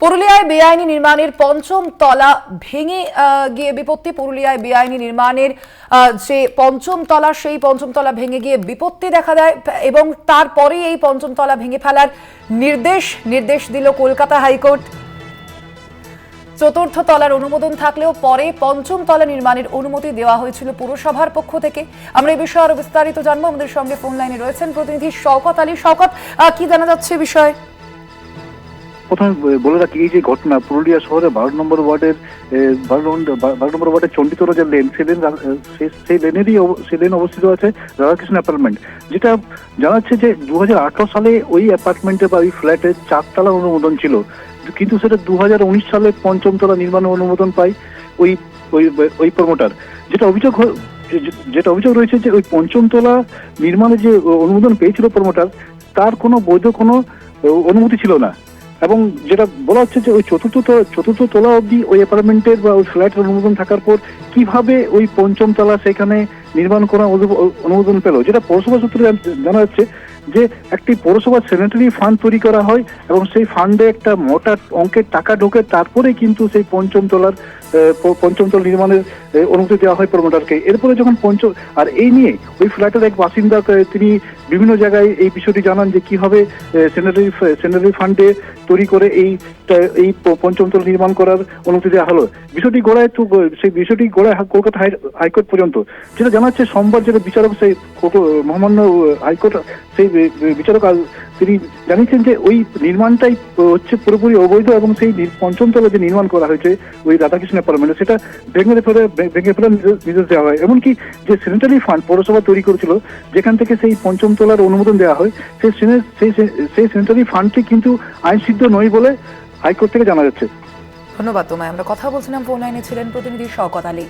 পুরুলিয়ায় বেআইনি নির্মাণের পঞ্চম তলা ভেঙে গিয়ে বিপত্তি। পুরুলিয়ায় বেআইনি নির্মাণের যে পঞ্চম তলা, সেই পঞ্চম তলা ভেঙে গিয়ে বিপত্তি দেখা দেয় এবং তারপরেই এই পঞ্চম তলা ভেঙে ফেলার নির্দেশ নির্দেশ দিল কলকাতা হাইকোর্ট। চতুর্থ তলার অনুমোদন থাকলেও পরে পঞ্চম তলা নির্মাণের অনুমতি দেওয়া হয়েছিল পুরসভার পক্ষ থেকে। আমরা এই বিষয়ে আরও বিস্তারিত জানব। আমাদের সঙ্গে ফোন লাইনে রয়েছেন প্রতিনিধি শওকত আলী। শওকত কি জানা যাচ্ছে বিষয়ে? প্রথমে বলে রাখি, এই যে ঘটনা, পুরুলিয়া শহরে বারো নম্বর ওয়ার্ডের বারো নম্বর ওয়ার্ডের চণ্ডীতলা যে লেন সেই লেন সেই লেনেরই সেই লেন অবস্থিত আছে রাধাকৃষ্ণ অ্যাপার্টমেন্ট যেটা জানাচ্ছে যে দু হাজার আঠেরো সালে ওই অ্যাপার্টমেন্টে বা ওই ফ্ল্যাটে চারতলা অনুমোদন ছিল। কিন্তু সেটা দু হাজার উনিশ সালে পঞ্চমতলা নির্মাণের অনুমোদন পায় ওই ওই ওই প্রমোটার যেটা অভিযোগ যেটা অভিযোগ রয়েছে যে ওই পঞ্চমতলা নির্মাণে যে অনুমোদন পেয়েছিল প্রমোটার তার কোনো বৈধ কোনো, অনুমতি ছিল না। এবং যেটা বলা হচ্ছে যে ওই চতুর্থ চতুর্থ তলা অব্দি ওই অ্যাপার্টমেন্টের বা ওই ফ্ল্যাটের অনুমোদন থাকার পর কীভাবে ওই পঞ্চম তলা সেখানে নির্মাণ করা অনু- অনুমোদন পেল? যেটা পৌরসভা সূত্রে জানা যাচ্ছে যে একটি পৌরসভা সেনেটারি ফান্ড তৈরি করা হয় এবং সেই ফান্ডে একটা মোটা অঙ্কের টাকা ঢোকে তারপরে কিন্তু সেই পঞ্চম তলার আহ, প- পঞ্চম তলা নির্মাণের অনুমতি দেওয়া হয় প্রমোটারকে। এরপরে যখন পঞ্চম আর এই নিয়ে ওই ফ্ল্যাটের এক বাসিন্দা তিনি বিভিন্ন জায়গায় এই বিষয়টি জানান যে কীভাবে স্যানিটারি স্যানিটারি ফান্ডে তৈরি করে এই এই প- পঞ্চম তলা নির্মাণ করার অনুমতি দেওয়া হলো। বিষয়টি গোড়ায় তো সেই বিষয়টি গোড়ায় কলকাতা হাইকোর্ট পর্যন্ত। যেটা জানাচ্ছে সোমবার যেটা বিচারক সেই মহামান্য হাইকোর্ট সেই বিচারক তিনি জানিয়েছেন যে ওই নির্মাণটাই হচ্ছে পুরোপুরি অবৈধ এবং সেই পঞ্চম তলা যে নির্মাণ করা হয়েছে, ওই রাধাকৃষ্ণ অ্যাপার্টমেন্টে সেটা ভেঙে ফেলে ভেঙে ফেলার নির্দেশ- দেওয়া হয়। এমনকি যে স্যানিটারি ফান্ড পৌরসভা তৈরি করেছিল, যেখান থেকে সেই পঞ্চম তলার অনুমোদন দেওয়া হয়, সেই সেই সেই ফান্ডটি কিন্তু আইনসিদ্ধ নয় বলে হাইকোর্ট থেকে জানা যাচ্ছে। ধন্যবাদ তোমায়। আমরা কথা বলছিলাম ফোন লাইনে ছিলেন প্রতিনিধি শওকত আলী।